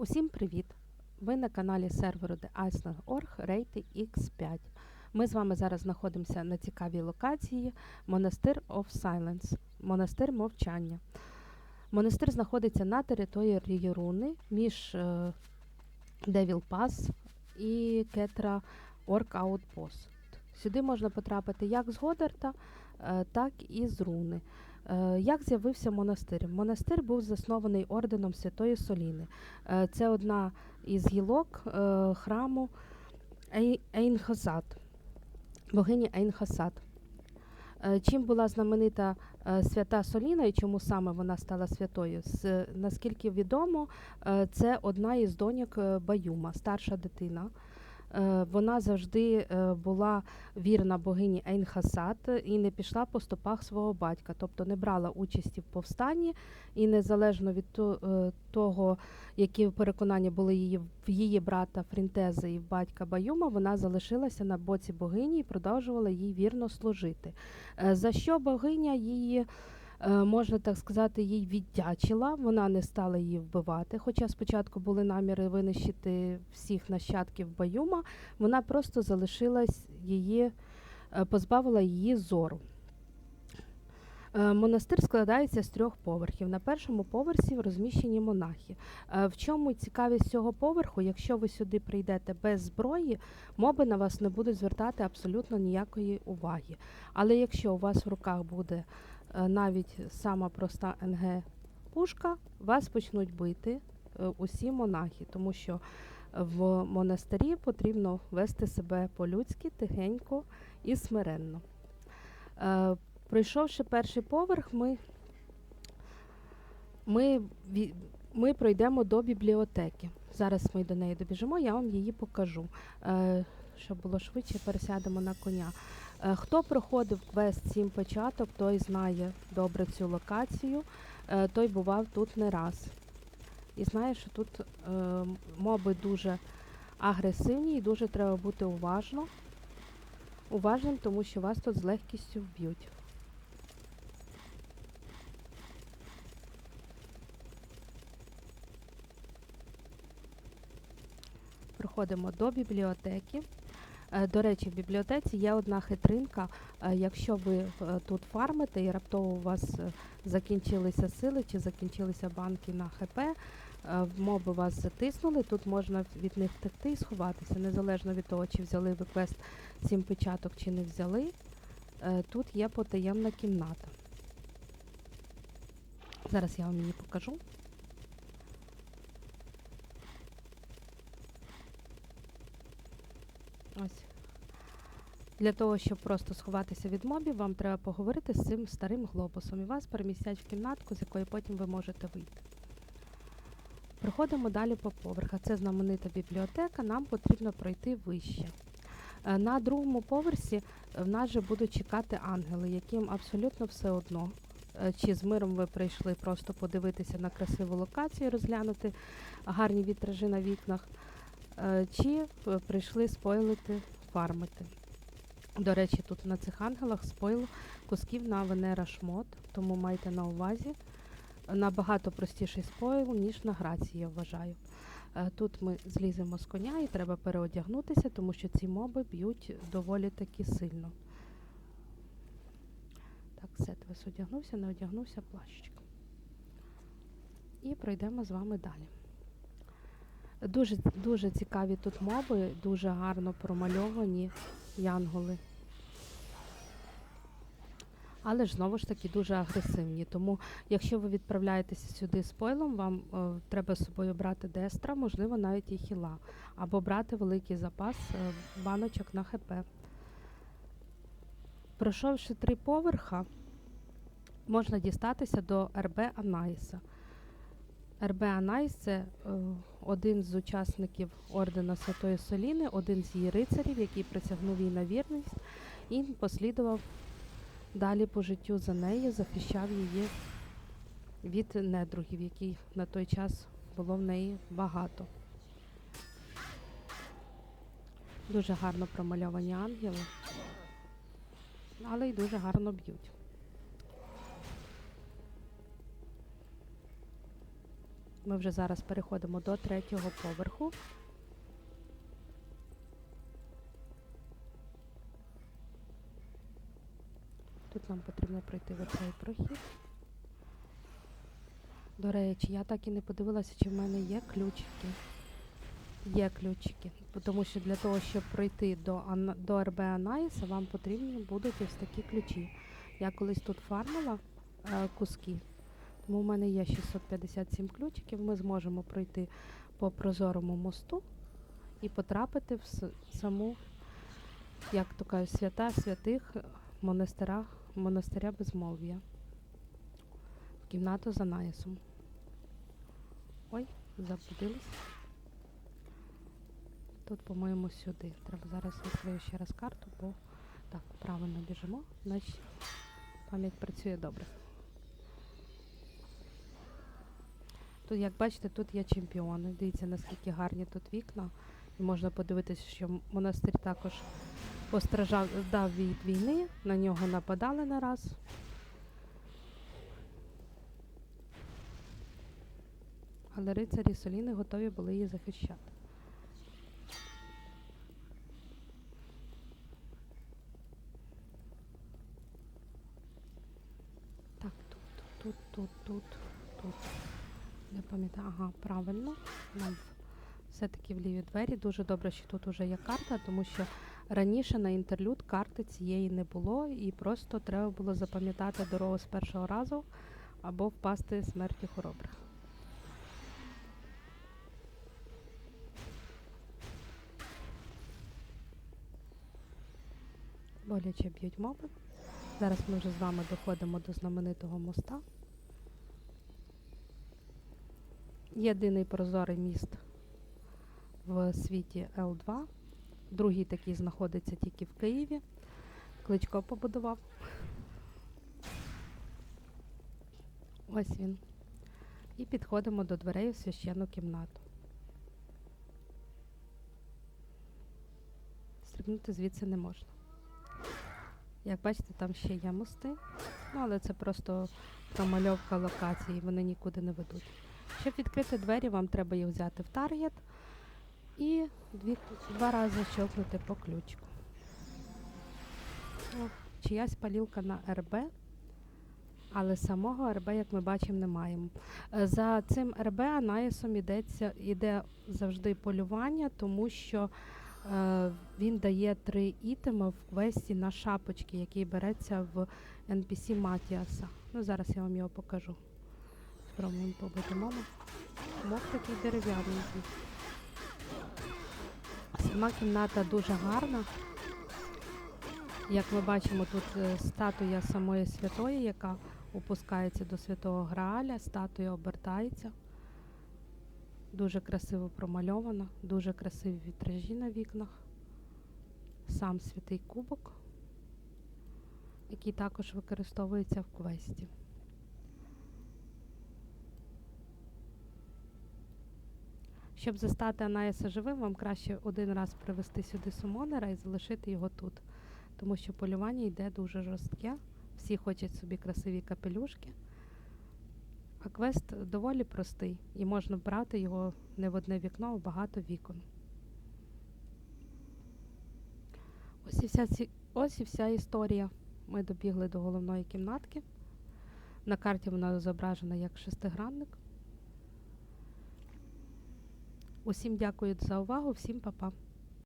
Усім привіт! Ви на каналі серверу TheIceland.org рейти X5. Ми з вами зараз знаходимося на цікавій локації Монастир of Silence, монастир мовчання. Монастир знаходиться на території Руни між Devil Pass і Кетра Orc Outpost. Сюди можна потрапити як з Годерта, е, так і з Руни. Е, Як з'явився монастир? Монастир був заснований орденом Святої Соліни. Е, Це одна із гілок храму Ей- Ейнхасад, богині Ейнхасад. Чим була знаменита свята Соліна і чому саме вона стала святою? Наскільки відомо, це одна із доньок Баюма, старша дитина. Е, Вона завжди е, була вірна богині Ейнхасад і не пішла по стопах свого батька, тобто не брала участі в повстанні, і незалежно від е, того, які переконання були її в її брата Фрінтези і в батька Баюма, вона залишилася на боці богині і продовжувала їй вірно служити. За що богиня її, можна так сказати, їй віддячила, вона не стала її вбивати. Хоча спочатку були наміри винищити всіх нащадків Баюма, вона просто залишилась її, е, позбавила її зору. Е, Монастир складається з трьох поверхів. На першому поверсі розміщені монахи. Е, В чому цікавість цього поверху? Якщо ви сюди прийдете без зброї, моби на вас не будуть звертати абсолютно ніякої уваги. Але якщо у вас в руках буде е, навіть сама проста НГ пушка, вас почнуть бити е, усі монахи, тому що в монастирі потрібно вести себе по-людськи, тихенько і смиренно. Е, Пройшовши перший поверх, ми, ми, ми пройдемо до бібліотеки. Зараз ми до неї добіжимо, я вам її покажу. Щоб було швидше, пересядемо на коня. Е, Хто проходив квест «Сім початок, той знає добре цю локацію, е, той бував тут не раз. І знає, що тут е, моби дуже агресивні і дуже треба бути уважно. Уважним, тому що вас тут з легкістю вб'ють. Проходимо до бібліотеки. Е, До речі, в бібліотеці є одна хитринка. Е, Якщо ви е, тут фармите і раптово у вас закінчилися сили чи закінчилися банки на ХП, моби вас затиснули, тут можна від них втекти і сховатися, незалежно від того, чи взяли ви квест сім печаток чи не взяли. Тут є потаємна кімната. Зараз я вам її покажу. Ось. Для того, щоб просто сховатися від мобів, вам треба поговорити з цим старим глобусом і вас перемістять в кімнатку, з якої потім ви можете вийти. Проходимо далі по поверхах. Це знаменита бібліотека, нам потрібно пройти вище. Е, На другому поверсі е, в нас же будуть чекати ангели, яким абсолютно все одно. е, Чи з миром ви прийшли просто подивитися на красиву локацію, розглянути гарні вітражі на вікнах, чи е, прийшли спойлити, фармити. До речі, тут на цих ангелах спойл кусків на Венера шмот, тому майте на увазі. Набагато простіший спойл, ніж на грації, я вважаю. Е, Тут ми зліземо з коня і треба переодягнутися, тому що ці моби б'ють доволі таки сильно. Так, все, Твес одягнувся, не одягнувся плащик. І пройдемо з вами далі. Дуже, дуже цікаві тут моби, дуже гарно промальовані янголи. Але ж знову ж таки дуже агресивні. Тому, якщо ви відправляєтеся сюди з пойлом, вам е, треба з собою брати дестра, можливо, навіть і хіла, або брати великий запас е, баночок на ХП. Пройшовши три поверха, можна дістатися до РБ Анаїса. РБ Анаїс це е, один з учасників Ордена Святої Соліни, один з її рицарів, який присягнув їй на вірність і послідував далі по життю за нею, захищав її від недругів, яких на той час було в неї багато. Дуже гарно промальовані ангели, але й дуже гарно б'ють. Ми вже зараз переходимо до третього поверху. Тут нам потрібно пройти в оцей прохід. До речі, я так і не подивилася, чи в мене є ключики. Є ключики. Тому що для того, щоб пройти до, до РБ Анаїса, вам потрібні будуть ось такі ключі. Я колись тут фармила е, куски, тому в мене є 657 ключиків. Ми зможемо пройти по прозорому мосту і потрапити в саму, як то кажуть, свята святих монастиря безмов'я. В кімнату за Наїсом. Ой, заблудились. Тут, по-моєму, сюди. Треба зараз відкрию ще раз карту, бо так, правильно біжимо, значить пам'ять працює добре. Тут, як бачите, тут є чемпіони. Дивіться, наскільки гарні тут вікна. І можна подивитися, що монастир також постраждав дав від війни, на нього нападали не раз. Але рицарі Соліни готові були її захищати. Так, тут, тут, тут, тут, пам'ятаю, ага, правильно. Нам все-таки в ліві двері. Дуже добре, що тут уже є карта, тому що раніше на інтерлюд карти цієї не було, і просто треба було запам'ятати дорогу з першого разу або впасти смертю хоробрих. Боляче б'ють моби. Зараз ми вже з вами доходимо до знаменитого моста. Єдиний прозорий міст в світі Л2. Другий такий знаходиться тільки в Києві. Кличко побудував. Ось він. І підходимо до дверей у священну кімнату. Стрибнути звідси не можна. Як бачите, там ще є мости, ну, але це просто промальовка локації, вони нікуди не ведуть. Щоб відкрити двері, вам треба їх взяти в таргет і дві, два рази щелкнути по ключку. Чиясь палілка на РБ, але самого РБ, як ми бачимо, не маємо. Е, За цим РБ анаїсом ідеться, іде завжди полювання, тому що е, він дає три ітеми в квесті на шапочки, який береться в NPC Матіаса. Ну, зараз я вам його покажу. Спробуємо побити мову. Мов такий дерев'яний. Сама кімната дуже гарна. Як ми бачимо, тут е, статуя самої святої, яка опускається до святого Грааля, статуя обертається. Дуже красиво промальована, дуже красиві вітражі на вікнах. Сам святий кубок, який також використовується в квесті. Щоб застати Анаїса живим, вам краще один раз привести сюди сумонера і залишити його тут. Тому що полювання йде дуже жорстке. Всі хочуть собі красиві капелюшки. А квест доволі простий, і можна брати його не в одне вікно, а багато вікон. Ось і вся, ці- ось і вся історія. Ми добігли до головної кімнатки. На карті вона зображена як шестигранник. Усім дякую за увагу, всім па-па.